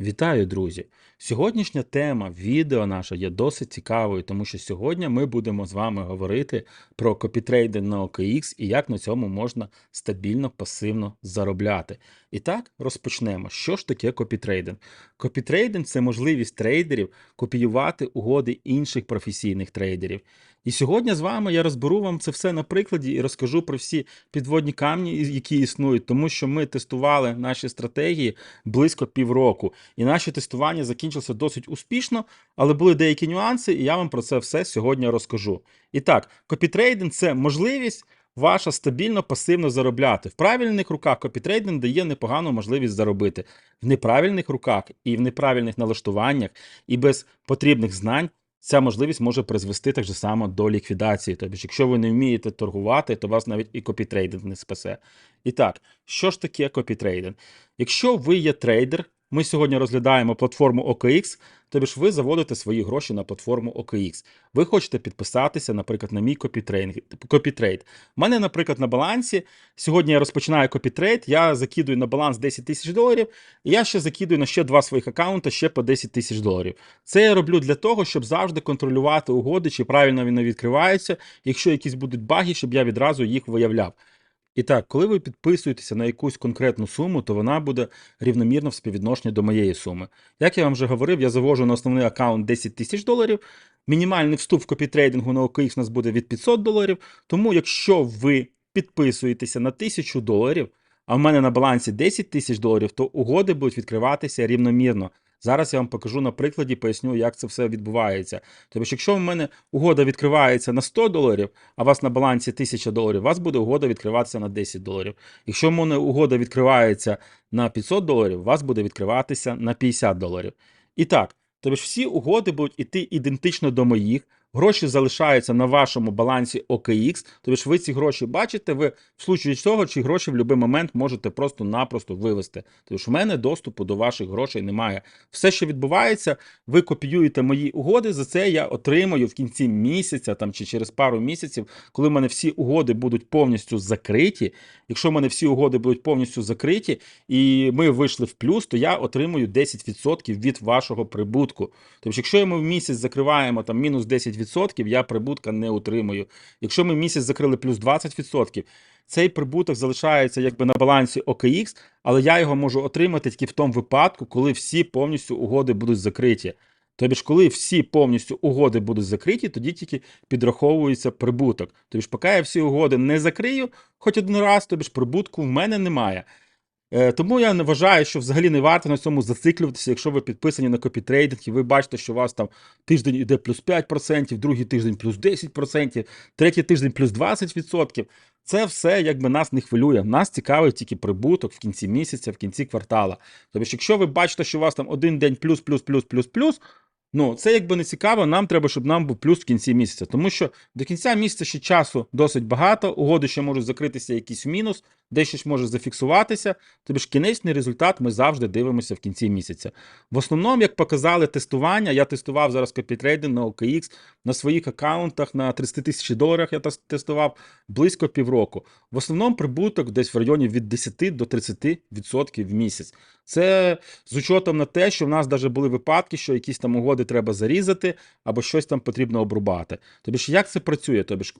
Вітаю, друзі! Сьогоднішня тема відео наша є досить цікавою, тому що сьогодні ми будемо з вами говорити про копітрейдинг на OKX і як на цьому можна стабільно пасивно заробляти. І так, розпочнемо. Що ж таке копітрейдинг? Копітрейдинг це можливість трейдерів копіювати угоди інших професійних трейдерів. І сьогодні з вами я розберу вам це все на прикладі і розкажу про всі підводні камні, які існують, тому що ми тестували наші стратегії близько півроку. І наші тестування закінчилося досить успішно, але були деякі нюанси, і я вам про це все сьогодні розкажу. І так, копітрейдинг це можливість ваша стабільно пасивно заробляти. В правильних руках копітрейдинг дає непогану можливість заробити. В неправильних руках і в неправильних налаштуваннях, і без потрібних знань. Ця можливість може призвести так же само до ліквідації. Тобто, якщо ви не вмієте торгувати, то вас навіть і копітрейдинг не спасе. І так, що ж таке копітрейдинг? Якщо ви є трейдер, ми сьогодні розглядаємо платформу OKX, тобі ж ви заводите свої гроші на платформу OKX. Ви хочете підписатися, наприклад, на мій копітрейд. У мене, наприклад, на балансі. Сьогодні я розпочинаю копітрейд, я закидую на баланс 10 тисяч доларів, і я ще закидую на ще два своїх аккаунта ще по 10 тисяч доларів. Це я роблю для того, щоб завжди контролювати угоди, чи правильно вони відкриваються. Якщо якісь будуть баги, щоб я відразу їх виявляв. І так, коли ви підписуєтеся на якусь конкретну суму, то вона буде рівномірно в співвідношенні до моєї суми. Як я вам вже говорив, я завожу на основний аккаунт 10 тисяч доларів. Мінімальний вступ в копітрейдингу на OKX у нас буде від 500 доларів. Тому, якщо ви підписуєтеся на 1000 доларів, а в мене на балансі 10 тисяч доларів, то угоди будуть відкриватися рівномірно. Зараз я вам покажу на прикладі, поясню, як це все відбувається. Тобто, якщо в мене угода відкривається на 100 доларів, а у вас на балансі 1000 доларів, у вас буде угода відкриватися на 10 доларів. Якщо в мене угода відкривається на 500 доларів, у вас буде відкриватися на 50 доларів. І так, тобто всі угоди будуть іти ідентично до моїх. Гроші залишаються на вашому балансі OKX, тобто ви ці гроші бачите, ви в случаї цього ці гроші в будь-який момент можете просто-напросто вивести. Тому що в мене доступу до ваших грошей немає. Все, що відбувається, ви копіюєте мої угоди. За це я отримаю в кінці місяця там чи через пару місяців, коли в мене всі угоди будуть повністю закриті. Якщо в мене всі угоди будуть повністю закриті, і ми вийшли в плюс, то я отримую 10% від вашого прибутку. Тобто, якщо ми в місяць закриваємо там мінус 10%, я прибутка не отримую. Якщо ми місяць закрили плюс 20%, цей прибуток залишається якби на балансі OKX, але я його можу отримати тільки в тому випадку, коли всі повністю угоди будуть закриті. Тобто, ж, коли всі повністю угоди будуть закриті, тоді тільки підраховується прибуток. Тобто, ж, поки я всі угоди не закрию, хоч один раз, тобі ж прибутку в мене немає. Е, Тому я не вважаю, що взагалі не варто на цьому зациклюватися, якщо ви підписані на копітрейдинг, і ви бачите, що у вас там тиждень йде плюс 5%, другий тиждень плюс 10%, третій тиждень плюс 20%. Це все якби нас не хвилює. Нас цікавить тільки прибуток в кінці місяця, в кінці квартала. Тобто, якщо ви бачите, що у вас там один день плюс, плюс, плюс, плюс, плюс, Ну, це якби не цікаво, нам треба, щоб нам був плюс в кінці місяця. Тому що до кінця місяця ще часу досить багато, угоди ще можуть закритися якийсь мінус, дещо ж може зафіксуватися. Тобі ж кінечний результат ми завжди дивимося в кінці місяця. В основному, як показали тестування, я тестував зараз копітрейдинг на OKX на своїх аккаунтах на 30 тисяч доларах я тестував близько півроку. В основному прибуток десь в районі від 10 до 30% в місяць. Це з учетом на те, що в нас навіть були випадки, що якісь там угоди треба зарізати або щось там потрібно обрубати. Тобі ж як це працює? Тобі ж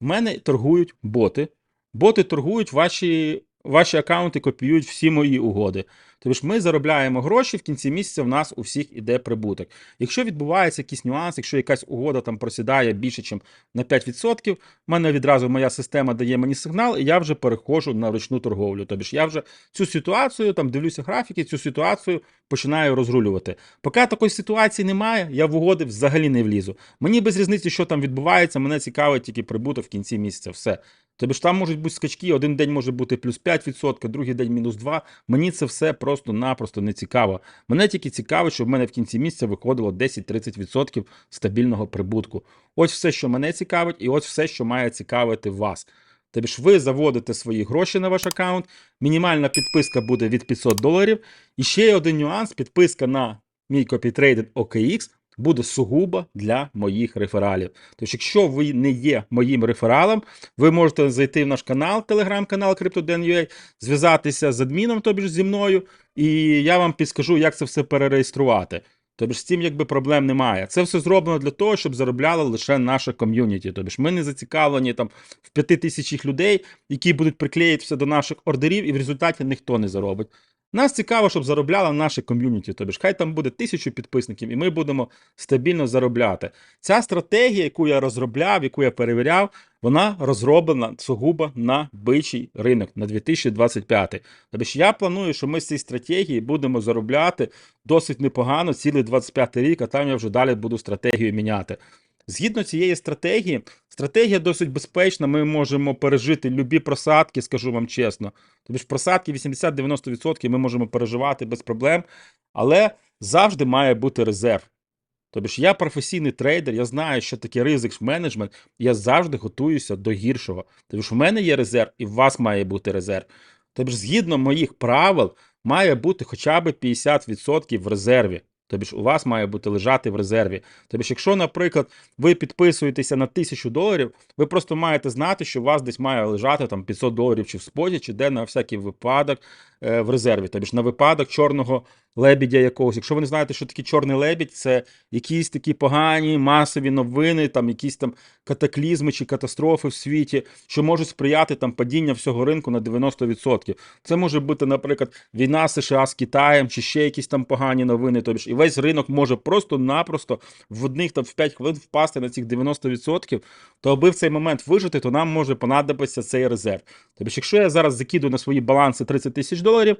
в мене торгують боти. Боти торгують ваші ваші аккаунти, копіюють всі мої угоди. Тобто ми заробляємо гроші, в кінці місяця в нас у всіх іде прибуток. Якщо відбувається якийсь нюанс, якщо якась угода там просідає більше, ніж на 5%, в мене відразу моя система дає мені сигнал, і я вже переходжу на ручну торговлю. Тобто я вже цю ситуацію, там дивлюся графіки, цю ситуацію починаю розрулювати. Поки такої ситуації немає, я в угоди взагалі не влізу. Мені без різниці, що там відбувається, мене цікавить тільки прибуток в кінці місяця. Все. Тобі ж там можуть бути скачки, один день може бути плюс 5%, другий день мінус 2%. Мені це все просто-напросто не цікаво. Мене тільки цікаво, щоб в мене в кінці місяця виходило 10-30% стабільного прибутку. Ось все, що мене цікавить, і ось все, що має цікавити вас. Тобі ж ви заводите свої гроші на ваш аккаунт, мінімальна підписка буде від 500 доларів. І ще є один нюанс: підписка на мій копітрейдинг OKX буде сугубо для моїх рефералів. Тож, якщо ви не є моїм рефералом, ви можете зайти в наш канал, телеграм-канал CryptoDen.ua, зв'язатися з адміном, тобі ж зі мною, і я вам підскажу, як це все перереєструвати. Тобі ж з цим якби проблем немає. Це все зроблено для того, щоб заробляло лише наше ком'юніті. Тобі ж ми не зацікавлені там в п'яти тисячах людей, які будуть приклеїтися до наших ордерів, і в результаті ніхто не заробить. Нас цікаво, щоб заробляло наше ком'юніті. Тобі ж хай там буде тисячу підписників, і ми будемо стабільно заробляти. Ця стратегія, яку я розробляв, яку я перевіряв, вона розроблена сугубо на бичий ринок на 2025. Тобто ж я планую, що ми з цієї стратегії будемо заробляти досить непогано цілий 25 рік, а там я вже далі буду стратегію міняти. Згідно цієї стратегії, стратегія досить безпечна. Ми можемо пережити любі просадки, скажу вам чесно. Тобто ж просадки 80-90% ми можемо переживати без проблем, але завжди має бути резерв. Тобто ж я професійний трейдер, я знаю, що таке ризик менеджмент, і я завжди готуюся до гіршого. Тобто ж у мене є резерв, і в вас має бути резерв. Тобто ж згідно моїх правил, має бути хоча б 50% в резерві. Тобі ж у вас має бути лежати в резерві. Тобі ж, якщо, наприклад, ви підписуєтеся на 1000 доларів, ви просто маєте знати, що у вас десь має лежати там 500 доларів чи в споті, чи де на всякий випадок е, в резерві. Тобі ж на випадок чорного лебідя якогось. Якщо ви не знаєте, що таке чорний лебідь, це якісь такі погані масові новини, там якісь там катаклізми чи катастрофи в світі, що можуть сприяти там падіння всього ринку на 90%. Це може бути, наприклад, війна США з Китаєм, чи ще якісь там погані новини. Тобі ж і весь ринок може просто-напросто в одних там в 5 хвилин впасти на цих 90%, то аби в цей момент вижити, то нам може понадобитися цей резерв. Тобто, якщо я зараз закидую на свої баланси 30 тисяч доларів,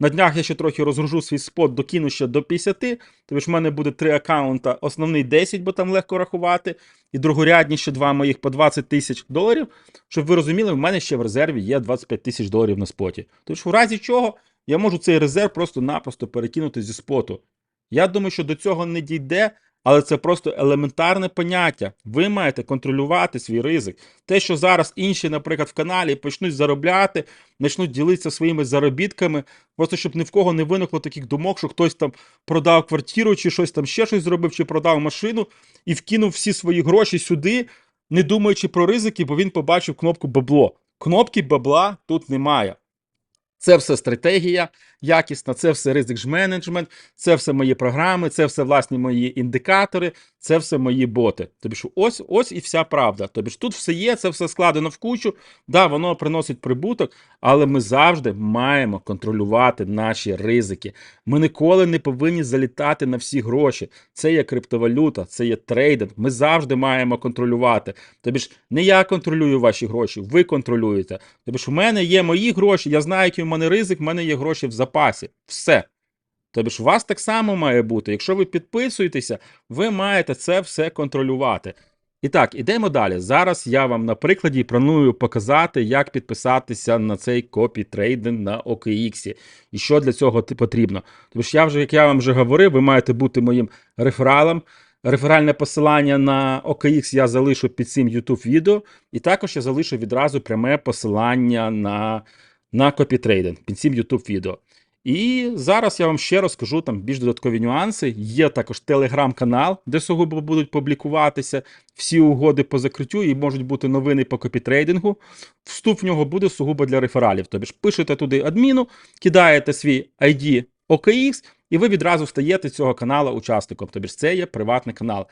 на днях я ще трохи розгружу свій спот, докину ще до 50, тому ж в мене буде три аккаунта, основний 10, бо там легко рахувати, і другорядні ще два моїх по 20 тисяч доларів. Щоб ви розуміли, в мене ще в резерві є 25 тисяч доларів на споті. Тож в разі чого я можу цей резерв просто-напросто перекинути зі споту. Я думаю, що до цього не дійде, але це просто елементарне поняття. Ви маєте контролювати свій ризик. Те, що зараз інші, наприклад, в каналі почнуть заробляти, почнуть ділитися своїми заробітками, просто щоб ні в кого не виникло таких думок, що хтось там продав квартиру, чи щось там ще щось зробив, чи продав машину і вкинув всі свої гроші сюди, не думаючи про ризики, бо він побачив кнопку бабло. Кнопки бабла тут немає. Це все стратегія якісна, це все ризик менеджмент, це все мої програми, це все власні мої індикатори, це все мої боти. Тобі ж ось ось і вся правда. Тобі ж тут все є, це все складено в кучу. Да, воно приносить прибуток, але ми завжди маємо контролювати наші ризики. Ми ніколи не повинні залітати на всі гроші. Це є криптовалюта, це є трейдинг. Ми завжди маємо контролювати. Тобі ж не я контролюю ваші гроші, ви контролюєте. Тобі ж у мене є мої гроші, я знаю, який у мене ризик, в мене є гроші в запасі. Все. Тобі ж у вас так само має бути. Якщо ви підписуєтеся, ви маєте це все контролювати. І так, ідемо далі. Зараз я вам на прикладі планую показати, як підписатися на цей копі трейдинг на OKX. І що для цього потрібно. Тому що я вже, як я вам вже говорив, ви маєте бути моїм рефералом. Реферальне посилання на OKX я залишу під цим YouTube відео, і також я залишу відразу пряме посилання на на копітрейдинг під цим YouTube відео. І зараз я вам ще розкажу там більш додаткові нюанси. Є також телеграм-канал, де сугубо будуть публікуватися всі угоди по закриттю і можуть бути новини по копітрейдингу. Вступ в нього буде сугубо для рефералів. Тобі ж пишете туди адміну, кидаєте свій ID OKX, і ви відразу стаєте цього каналу учасником. Тобі ж це є приватний канал.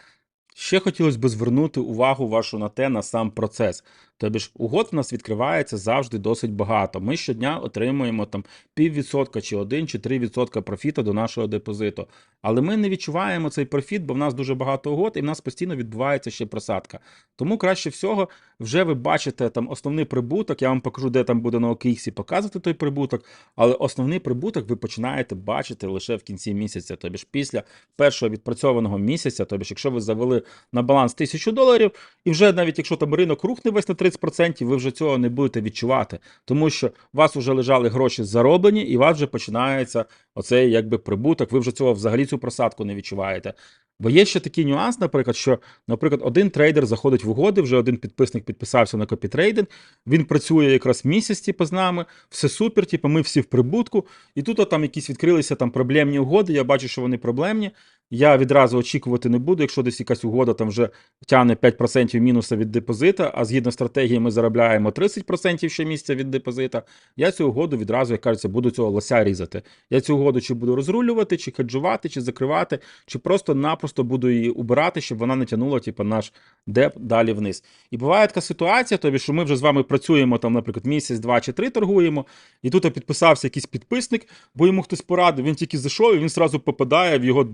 Ще хотілося б звернути увагу вашу на те, на сам процес. Тобі ж угод в нас відкривається завжди досить багато. Ми щодня отримуємо там піввідсотка чи один чи три відсотка профіту до нашого депозиту. Але ми не відчуваємо цей профіт, бо в нас дуже багато угод, і в нас постійно відбувається ще просадка. Тому краще всього, вже ви бачите там основний прибуток. Я вам покажу, де там буде на OKX показувати той прибуток. Але основний прибуток ви починаєте бачити лише в кінці місяця. Тобі ж після першого відпрацьованого місяця, тобі ж, якщо ви завели на баланс тисячу доларів, і вже навіть якщо там ринок рухне весь на 30%, ви вже цього не будете відчувати, тому що у вас вже лежали гроші зароблені, і у вас вже починається оцей якби прибуток. Ви вже цього взагалі цю просадку не відчуваєте. Бо є ще такий нюанс, наприклад, що, наприклад, один трейдер заходить в угоди, вже один підписник підписався на копітрейдинг, він працює якраз місяць, типу, з нами, все супер, типу, ми всі в прибутку. І тут там якісь відкрилися там проблемні угоди. Я бачу, що вони проблемні. Я відразу очікувати не буду, якщо десь якась угода там вже тягне 5% мінуса від депозита, а згідно стратегії ми заробляємо 30% щомісяця від депозита. Я цю угоду відразу, як кажеться, буду цього лося різати. Я цю угоду чи буду розрулювати, чи хеджувати, чи закривати, чи просто-напросто буду її убирати, щоб вона не тягнула типу, наш деп далі вниз. І буває така ситуація, тобі, що ми вже з вами працюємо там, наприклад, місяць, два чи три торгуємо, і тут підписався якийсь підписник, бо йому хтось порадив, він тільки зайшов, і він зразу попадає в його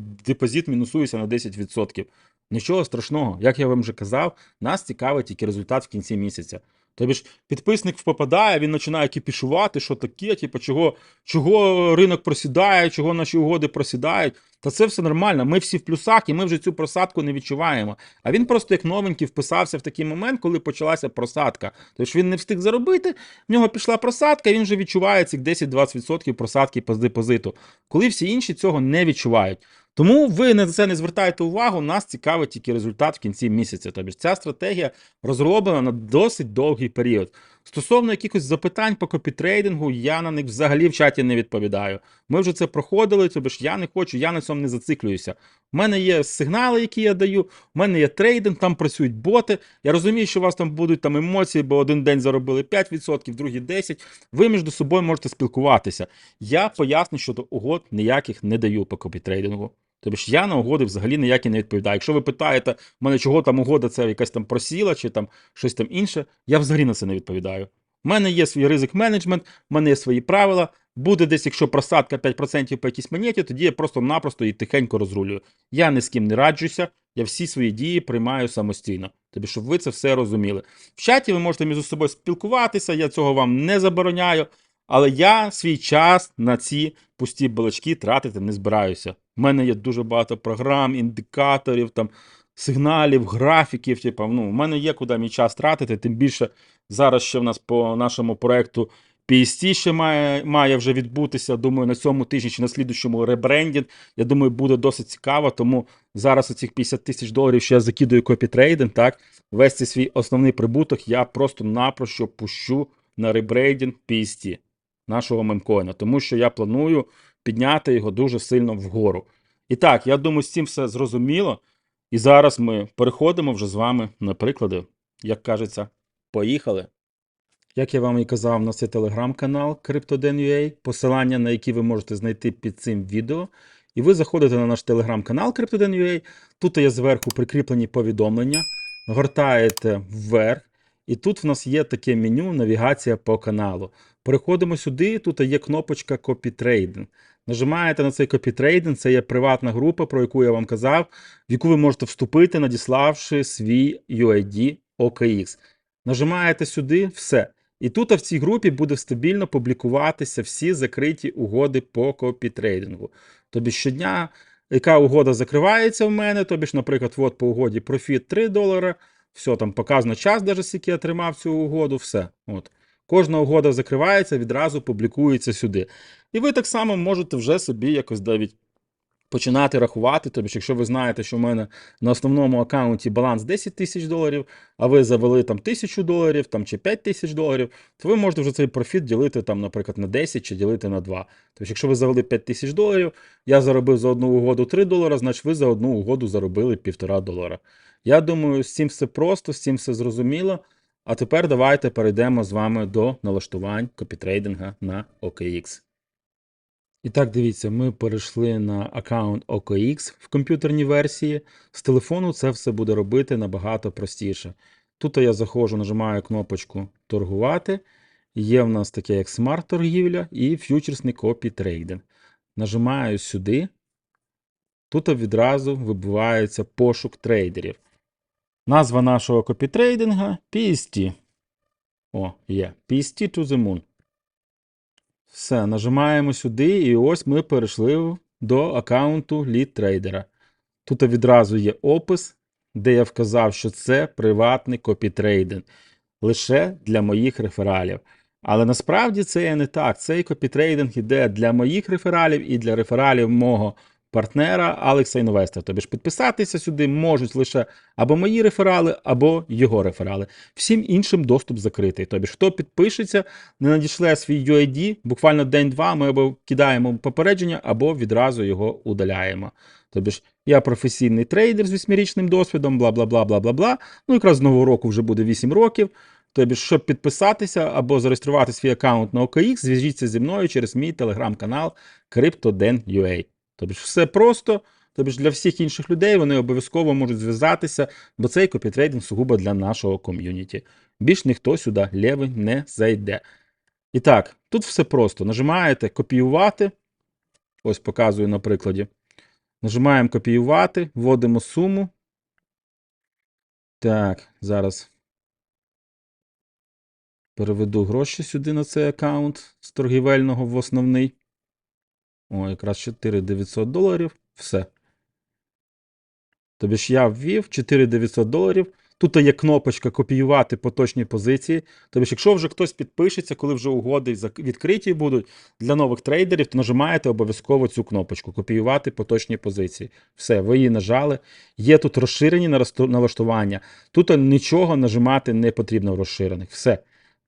депозит, мінусується на 10%. Нічого страшного, як я вам вже казав, нас цікавить тільки результат в кінці місяця. Тобі ж підписник попадає, він починає кипішувати, що таке, типу, чого, чого ринок просідає, чого наші угоди просідають. Та це все нормально. Ми всі в плюсах, і ми вже цю просадку не відчуваємо. А він просто як новенький вписався в такий момент, коли почалася просадка. Тож він не встиг заробити, в нього пішла просадка, і він вже відчуває цих 10-20% просадки по депозиту, коли всі інші цього не відчувають. Тому ви на це не звертаєте увагу, нас цікавить тільки результат в кінці місяця. Тобто ця стратегія розроблена на досить довгий період. Стосовно якихось запитань по копітрейдингу, я на них взагалі в чаті не відповідаю. Ми вже це проходили, тобто ж я не хочу, я на цьому не зациклююся. У мене є сигнали, які я даю, у мене є трейдинг, там працюють боти. Я розумію, що у вас там будуть там емоції, бо один день заробили 5%, другий 10%. Ви між собою можете спілкуватися. Я поясню, що до угод ніяких не даю по копітрейдингу. Тобто ж я на угоди взагалі ніякі не відповідаю. Якщо ви питаєте в мене, чого там угода, це якась там просіла чи там щось там інше, я взагалі на це не відповідаю. У мене є свій ризик менеджмент, у мене є свої правила. Буде десь, якщо просадка 5% по якійсь монеті, тоді я просто-напросто і тихенько розрулюю. Я ні з ким не раджуся, я всі свої дії приймаю самостійно. Тобі, щоб ви це все розуміли. В чаті ви можете між собою спілкуватися, я цього вам не забороняю. Але я свій час на ці пусті балачки тратити не збираюся. У мене є дуже багато програм, індикаторів, там, сигналів, графіків. Типу, ну, у мене є куди мій час тратити. Тим більше зараз ще в нас по нашому проекту PST ще має, має вже відбутися. Думаю, на цьому тижні чи на слідущому ребрендінг. Я думаю, буде досить цікаво. Тому зараз оцих 50 тисяч доларів, що я закидую копітрейдинг, так, весь цей свій основний прибуток я просто-напросто пущу на ребрендінг PST нашого мемкоїна, тому що я планую підняти його дуже сильно вгору. І так, я думаю, з цим все зрозуміло. І зараз ми переходимо вже з вами на приклади. Як кажеться, поїхали. Як я вам і казав, у нас є телеграм-канал CryptoDen.ua, посилання на який ви можете знайти під цим відео. І ви заходите на наш телеграм-канал CryptoDen.ua, Тут є зверху прикріплені повідомлення, гортаєте вверх, і тут в нас є таке меню навігація по каналу. Переходимо сюди, тут є кнопочка Copy Trading. Нажимаєте на цей Trading, це є приватна група, про яку я вам казав, в яку ви можете вступити, надіславши свій UID OKX. Нажимаєте сюди, все. І тут в цій групі буде стабільно публікуватися всі закриті угоди по копітрейдингу. Тобі щодня, яка угода закривається в мене, тобі ж, наприклад, от по угоді профіт 3 долара, все, там показано час, даже скільки я тримав цю угоду, все. От. Кожна угода закривається, відразу публікується сюди. І ви так само можете вже собі якось навіть починати рахувати. Тобто, якщо ви знаєте, що в мене на основному аккаунті баланс 10 тисяч доларів, а ви завели там тисячу доларів там, чи 5 тисяч доларів, то ви можете вже цей профіт ділити, там, наприклад, на 10 чи ділити на 2. Тобто, якщо ви завели 5 тисяч доларів, я заробив за одну угоду 3 долара, значить ви за одну угоду заробили 1,5 долара. Я думаю, з цим все просто, з цим все зрозуміло. А тепер давайте перейдемо з вами до налаштувань копітрейдинга на OKX. І так, дивіться, ми перейшли на аккаунт OKX в комп'ютерній версії. З телефону це все буде робити набагато простіше. Тут я заходжу, нажимаю кнопочку торгувати. Є в нас таке як смарт-торгівля і ф'ючерсний копі-трейдинг. Нажимаю сюди. Тут відразу вибивається пошук трейдерів. Назва нашого копітрейдинга PST. О, є. PST to the moon. Все, нажимаємо сюди, і ось ми перейшли до аккаунту лід трейдера. Тут відразу є опис, де я вказав, що це приватний копітрейдинг лише для моїх рефералів. Але насправді це є не так. Цей копітрейдинг іде для моїх рефералів і для рефералів мого партнера Алекса Інвестор. Тобі ж підписатися сюди можуть лише або мої реферали, або його реферали. Всім іншим доступ закритий. Тобі ж хто підпишеться, не надішле свій UID, буквально день-два, ми або кидаємо попередження, або відразу його удаляємо. Тобі ж я професійний трейдер з восьмирічним досвідом, бла бла бла бла бла бла. Ну, якраз з нового року вже буде 8 років. Тобі, щоб підписатися або зареєструвати свій аккаунт на OKX, зв'яжіться зі мною через мій телеграм-канал CryptoDen.ua. Тобі ж все просто. Тобі ж для всіх інших людей вони обов'язково можуть зв'язатися, бо цей копітрейдинг сугубо для нашого ком'юніті. Більш ніхто сюди лєвий не зайде. І так, тут все просто. Нажимаєте копіювати. Ось показую на прикладі. Нажимаємо копіювати, вводимо суму. Так, зараз переведу гроші сюди на цей аккаунт з торгівельного в основний. О, якраз 4900 доларів. Все. Тобі ж я ввів 4900 доларів. Тут є кнопочка копіювати поточні позиції. Тобто, якщо вже хтось підпишеться, коли вже угоди відкриті будуть для нових трейдерів, то нажимаєте обов'язково цю кнопочку копіювати поточні позиції. Все, ви її нажали. Є тут розширені налаштування. Тут нічого нажимати не потрібно в розширених. Все.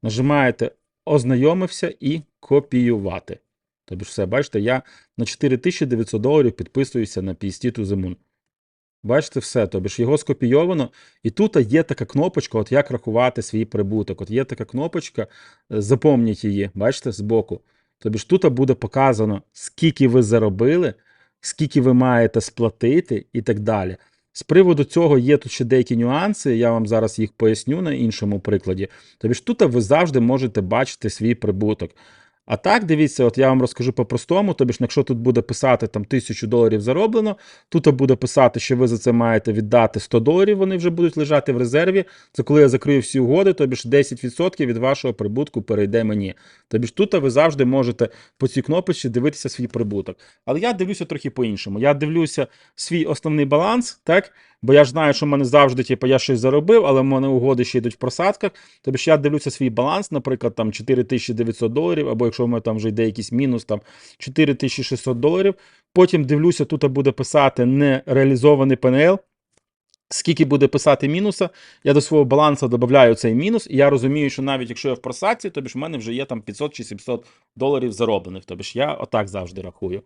Нажимаєте ознайомився і копіювати. Тобто, ж все, бачите, я на 4900 доларів підписуюся на PST to the Moon. Бачите, все, тобі ж його скопійовано, і тут є така кнопочка, от як рахувати свій прибуток. От є така кнопочка, е, запомніть її, бачите, збоку. Тобі ж тут буде показано, скільки ви заробили, скільки ви маєте сплатити і так далі. З приводу цього є тут ще деякі нюанси, я вам зараз їх поясню на іншому прикладі. Тобі ж тут ви завжди можете бачити свій прибуток. А так, дивіться, от я вам розкажу по-простому. Тобі ж, якщо тут буде писати там тисячу доларів зароблено, тут буде писати, що ви за це маєте віддати 100 доларів, вони вже будуть лежати в резерві. Це коли я закрию всі угоди, тобі ж 10% від вашого прибутку перейде мені. Тобі ж тут ви завжди можете по цій кнопочці дивитися свій прибуток. Але я дивлюся трохи по-іншому. Я дивлюся свій основний баланс, так? Бо я знаю, що в мене завжди, типу, я щось заробив, але в мене угоди ще йдуть в просадках. Тобі ж я дивлюся свій баланс, наприклад, там 4900 доларів, або якщо в мене там вже йде якийсь мінус, там 4600 доларів. Потім дивлюся, тут буде писати нереалізований ПНЛ. Скільки буде писати мінуса, я до свого балансу додаю цей мінус, і я розумію, що навіть якщо я в просадці, тобі ж в мене вже є там 500 чи 700 доларів зароблених. Тобі ж я отак завжди рахую.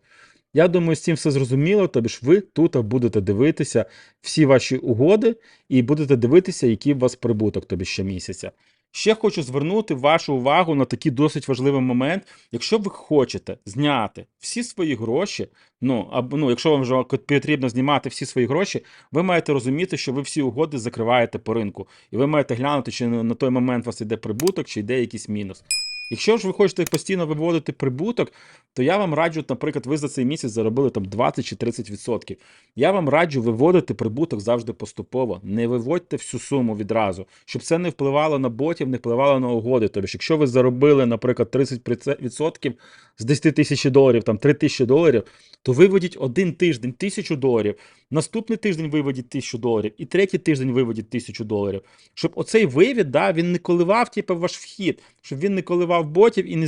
Я думаю, з цим все зрозуміло. Тобі ви тут будете дивитися всі ваші угоди і будете дивитися, який у вас прибуток тобі щомісяця. Ще хочу звернути вашу увагу на такий досить важливий момент. Якщо ви хочете зняти всі свої гроші, ну або ну, якщо вам вже потрібно знімати всі свої гроші, ви маєте розуміти, що ви всі угоди закриваєте по ринку, і ви маєте глянути, чи на той момент у вас йде прибуток, чи йде якийсь мінус. Якщо ж ви хочете постійно виводити прибуток, то я вам раджу, наприклад, ви за цей місяць заробили там 20 чи 30%. Я вам раджу виводити прибуток завжди поступово. Не виводьте всю суму відразу, щоб це не впливало на ботів, не впливало на угоди. Тобто, якщо ви заробили, наприклад, 30% з 10 тисяч доларів, там 3 тисячі доларів, то виведіть один тиждень тисячу доларів, наступний тиждень виведіть тисячу доларів, і третій тиждень виведіть тисячу доларів. Щоб оцей вивід, да, він не коливав типу, ваш вхід, щоб він не коливав ботів і не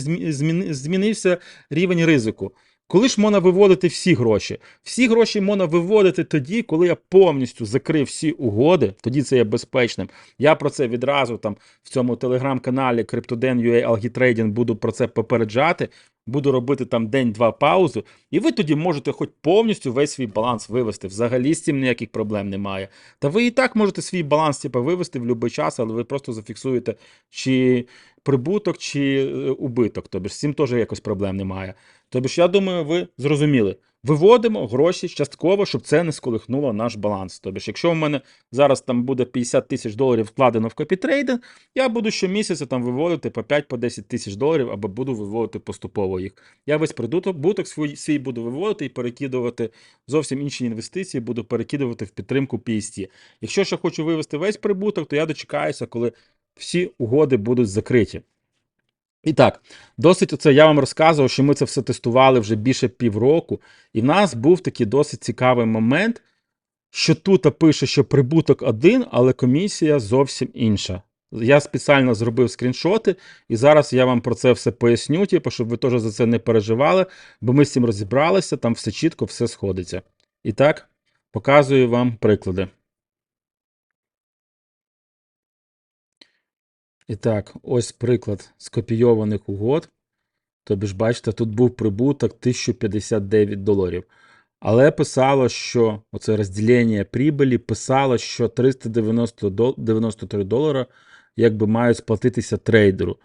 змінився рівень ризику. Коли ж можна виводити всі гроші? Всі гроші можна виводити тоді, коли я повністю закрив всі угоди, тоді це є безпечним. Я про це відразу там в цьому телеграм-каналі CryptoDen.ua Algitrading буду про це попереджати. Буду робити там день-два паузу, і ви тоді можете хоч повністю весь свій баланс вивести. Взагалі з цим ніяких проблем немає. Та ви і так можете свій баланс типу, вивести в будь-який час, але ви просто зафіксуєте чи прибуток, чи е, убиток. Тобто з цим теж якось проблем немає. Тобто, я думаю, ви зрозуміли. Виводимо гроші частково, щоб це не сколихнуло наш баланс. Тобто, якщо в мене зараз там буде 50 тисяч доларів вкладено в копітрейдинг, я буду щомісяця там виводити по 5-10 тисяч доларів, або буду виводити поступово їх. Я весь прибуток свій, свій буду виводити і перекидувати зовсім інші інвестиції, буду перекидувати в підтримку PST. Якщо ще хочу вивести весь прибуток, то я дочекаюся, коли всі угоди будуть закриті. І так, досить оце я вам розказував, що ми це все тестували вже більше півроку, і в нас був такий досить цікавий момент, що тут пише, що прибуток один, але комісія зовсім інша. Я спеціально зробив скріншоти, і зараз я вам про це все поясню, типу, щоб ви теж за це не переживали, бо ми з цим розібралися, там все чітко, все сходиться. І так, показую вам приклади. І так, ось приклад скопійованих угод. Тобі ж, бачите, тут був прибуток 1059 доларів. Але писало, що оце розділення прибилі писало, що 390 дол- 93 долара якби мають сплатитися трейдеру.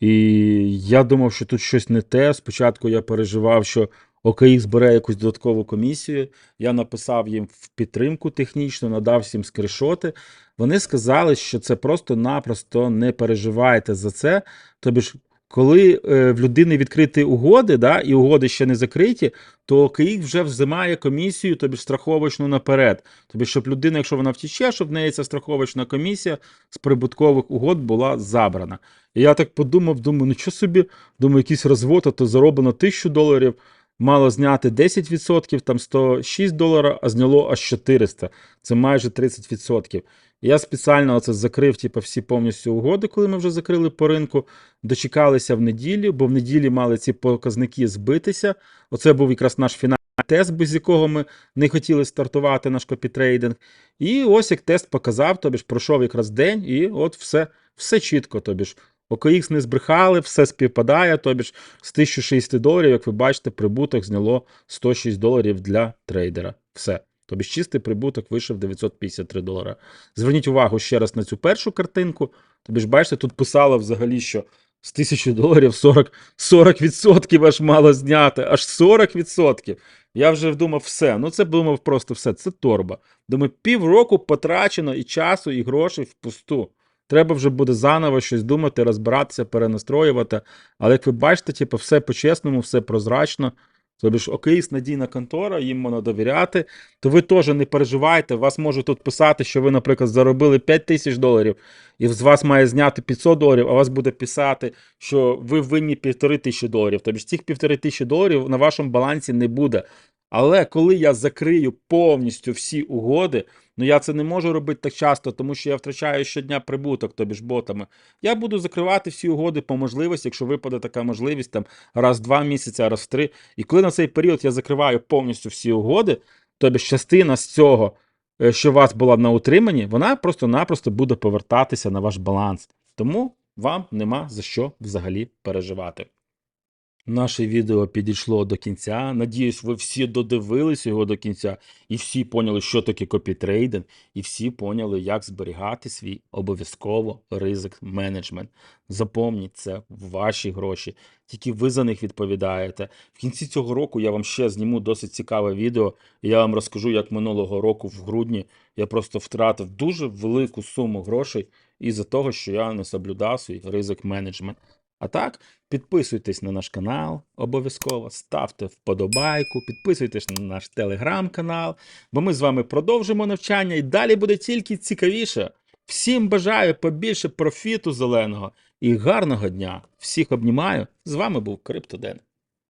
І я думав, що тут щось не те. Спочатку я переживав, що OKX бере якусь додаткову комісію. Я написав їм в підтримку технічну, надав всім скріншоти. Вони сказали, що це просто-напросто не переживайте за це. Тобі ж, коли е, в людини відкриті угоди, да, і угоди ще не закриті, то КІК вже взимає комісію, тобі ж страховочну наперед. Тобі, щоб людина, якщо вона втіче, щоб в неї ця страховочна комісія з прибуткових угод була забрана. І я так подумав, думаю, ну що собі, думаю, якийсь розвод, а то зароблено 1000 доларів, мало зняти 10%, там 106 доларів, а зняло аж 400. Це майже 30%. Я спеціально оце закрив типу, всі повністю угоди, коли ми вже закрили по ринку. Дочекалися в неділю, бо в неділі мали ці показники збитися. Оце був якраз наш фінальний тест, без якого ми не хотіли стартувати наш копітрейдинг. І ось як тест показав, тобі ж пройшов якраз день, і от все, все чітко. Тобі ж OKX не збрехали, все співпадає. Тобі ж з 1060 доларів, як ви бачите, прибуток зняло 106 доларів для трейдера. Все. Тобі ж чистий прибуток вийшов 953 долара. Зверніть увагу ще раз на цю першу картинку. Тобі ж бачите, тут писало взагалі, що з 1000 доларів 40, 40% аж мало зняти, аж 40%. Я вже думав, все. Ну це думав просто все. Це торба. Думаю, півроку потрачено і часу, і грошей впусту. Треба вже буде заново щось думати, розбиратися, перенастроювати. Але як ви бачите, типу, все по-чесному, все прозрачно. Тобі ж окейс, надійна контора, їм можна довіряти, то ви теж не переживайте. Вас можуть тут писати, що ви, наприклад, заробили 5 тисяч доларів, і з вас має зняти 500 доларів, а вас буде писати, що ви винні півтори тисячі доларів. Тобі ж цих півтори тисячі доларів на вашому балансі не буде. Але коли я закрию повністю всі угоди, ну я це не можу робити так часто, тому що я втрачаю щодня прибуток, тобі ж ботами. Я буду закривати всі угоди по можливості, якщо випаде така можливість, там раз в два місяці, раз в три. І коли на цей період я закриваю повністю всі угоди, тобі ж частина з цього, е, що у вас була на утриманні, вона просто-напросто буде повертатися на ваш баланс. Тому вам нема за що взагалі переживати. Наше відео підійшло до кінця. Надіюсь, ви всі додивились його до кінця, і всі поняли, що таке копітрейдинг, і всі поняли, як зберігати свій обов'язково ризик менеджмент. Запомніть це ваші гроші, тільки ви за них відповідаєте. В кінці цього року я вам ще зніму досить цікаве відео, і я вам розкажу, як минулого року в грудні я просто втратив дуже велику суму грошей із-за того, що я не соблюдав свій ризик менеджмент. А так, підписуйтесь на наш канал обов'язково, ставте вподобайку, підписуйтесь на наш телеграм-канал, бо ми з вами продовжимо навчання і далі буде тільки цікавіше. Всім бажаю побільше профіту зеленого і гарного дня. Всіх обнімаю. З вами був Криптоден.